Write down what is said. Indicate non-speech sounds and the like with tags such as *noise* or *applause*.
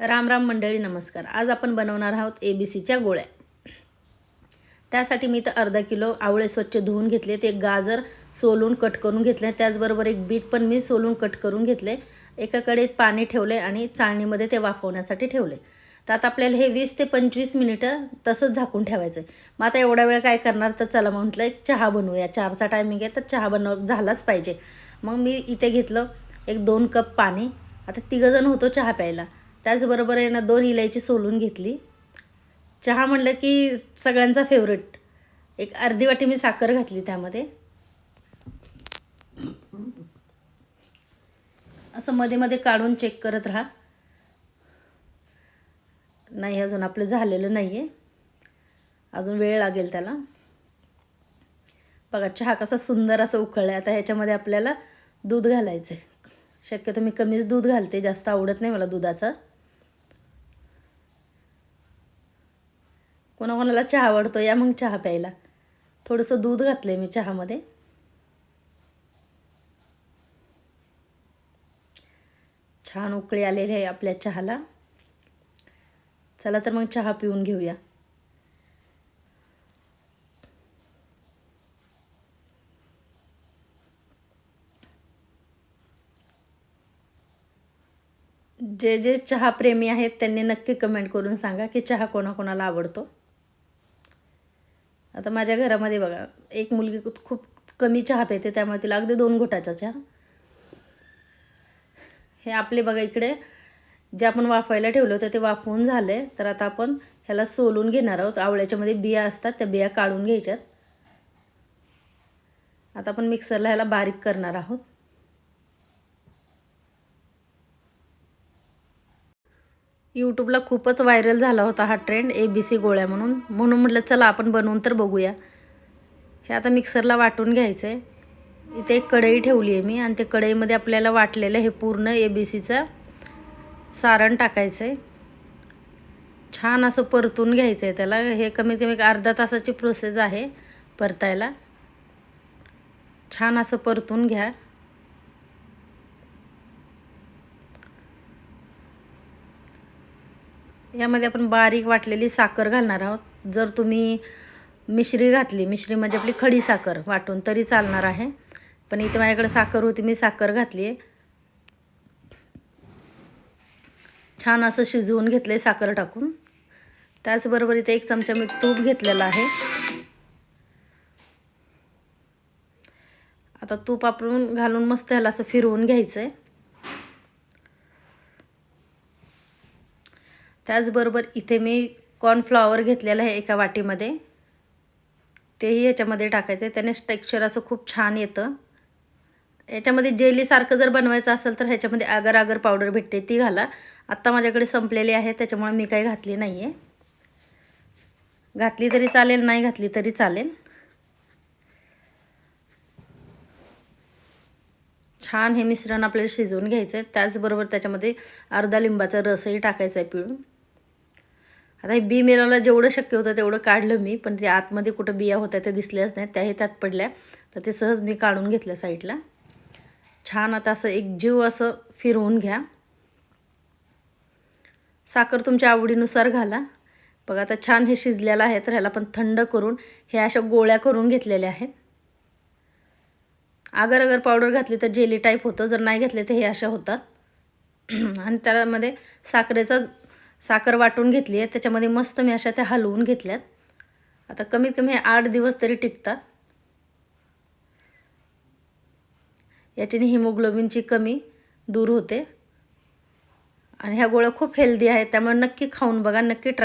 राम राम मंडळी नमस्कार. आज आपण बनवणार आहोत ए बी सीच्या गोळ्या. त्यासाठी मी तर अर्धा किलो आवळे स्वच्छ धुवून घेतले ते गाजर सोलून कट करून घेतले त्याचबरोबर एक बीट पण मी सोलून कट करून घेतले एकाकडे पाणी ठेवले आणि चाळणीमध्ये ते वाफवण्यासाठी ठेवले तर आता आपल्याला हे वीस ते पंचवीस मिनिटं तसंच झाकून ठेवायचं आहे मग आता एवढा वेळ काय करणार? तर चला मग म्हटलं एक चहा बनवूया. चारचा टायमिंग आहे तर चहा बनव झालाच पाहिजे. मग मी इथे घेतलं एक दोन कप पाणी. आता तिघंजण होतो चहा प्यायला. त्याचबरोबर आहे ना दोन इलायची सोलून घेतली. चहा म्हणलं की सगळ्यांचा फेवरेट एक अर्धी वाटी मी साखर घातली त्यामध्ये. असं मध्ये मध्ये काढून चेक करत राहा. नाही अजून आपलं झालेलं नाही आहे अजून वेळ लागेल त्याला. बघा चहा कसा सुंदर असं उकळला आहे आता ह्याच्यामध्ये आपल्याला दूध घालायचं आहे शक्यतो मी कमीच दूध घालते. जास्त आवडत नाही मला दुधाचं. कोणाकोणाला चहा आवडतो या मग चहा प्यायला. थोडंसं दूध घातलं आहे मी चहामध्ये. छान उकळी आलेली आहे आपल्या चहाला. चला तर मग चहा पिऊन घेऊया. जे जे चहा प्रेमी आहेत त्यांनी नक्की कमेंट करून सांगा की चहा कोणाकोणाला आवडतो. आता माझ्या घरामध्ये बघा एक मुलगी खूप कमी चहा पिते त्यामुळे तिला अगदी दोन घोटाचा चहा. हे आपले बघा इकडे जे आपण वाफायला ठेवलं होतं ते वाफवून झाले तर आता आपण ह्याला सोलून घेणार आहोत. आवळ्याच्यामध्ये बिया असतात त्या बिया काढून घ्यायच्यात. आता आपण मिक्सरला ह्याला बारीक करणार आहोत. यूट्यूबला खूपच व्हायरल झाला होता हा ट्रेंड ए बी सी गोळ्या म्हणून. म्हणून म्हटलं चला आपण बनवून तर बघूया. हे आता मिक्सरला वाटून घ्यायचं आहे इथे एक कढई ठेवली आहे मी आणि ते कढईमध्ये आपल्याला वाटलेलं हे पूर्ण ए बी सीचं सारण टाकायचं आहे छान असं परतून घ्यायचं आहे त्याला. हे कमीत कमी अर्धा तासाची प्रोसेस आहे परतायला. छान असं परतून घ्या. यामध्ये आपण बारीक वाटलेली साखर घालणार आहोत. जर तुम्ही मिश्री घातली मिश्री म्हणजे आपली खडी साखर वाटून तरी चालणार आहे. पण इथे माझ्याकडे साखर होती मी साखर घातली आहे छान असं शिजवून घेतलं आहे साखर टाकून. त्याचबरोबर इथे एक चमचा मी तूप घेतलेला आहे. आता तूप आपण घालून मस्त ह्याला असं फिरवून घ्यायचं आहे त्याचबरोबर इथे मी कॉर्नफ्लॉवर घेतलेलं आहे एका वाटीमध्ये. तेही याच्यामध्ये टाकायचं आहे त्याने टेक्स्चर असं खूप छान येतं. याच्यामध्ये जेलीसारखं जर बनवायचं असेल तर ह्याच्यामध्ये आगर आगर पावडर भेटते ती घाला. आत्ता माझ्याकडे संपलेली आहे त्याच्यामुळे मी काही घातली नाही आहे घातली तरी चालेल नाही घातली तरी चालेल. छान हे मिश्रण आपल्याला शिजवून घ्यायचं आहे त्याचबरोबर त्याच्यामध्ये अर्धा लिंबाचा रसही टाकायचा आहे पिळून. आता हे बी मेलाला जेवढं शक्य होतं तेवढं काढलं मी पण ते आतमध्ये कुठं बिया होत्या त्या दिसल्याच नाहीत त्याही त्यात पडल्या. तर ते सहज मी काढून घेतल्या साईडला. छान आता असं एक जीव असं फिरवून घ्या. साखर तुमच्या आवडीनुसार घाला. बघा आता छान हे शिजलेलं आहे तर ह्याला पण थंड करून हे अशा गोळ्या करून घेतलेल्या आहेत. अगर अगर पावडर घातली तर जेली टाईप होतं जर नाही घातले तर हे अशा होतात. *clears throat* आणि त्यामध्ये साखरेचा साखर वाटून घेतली आहे. त्याच्यामध्ये मस्त मी अशा त्या हलवून घेतल्यात. आता कमीत कमी आठ दिवस तरी टिकतात. याच्याने हिमोग्लोबिनची कमी दूर होते. आणि ह्या गोळ्या खूप हेल्दी आहेत त्यामुळे नक्की खाऊन बघा नक्की ट्राय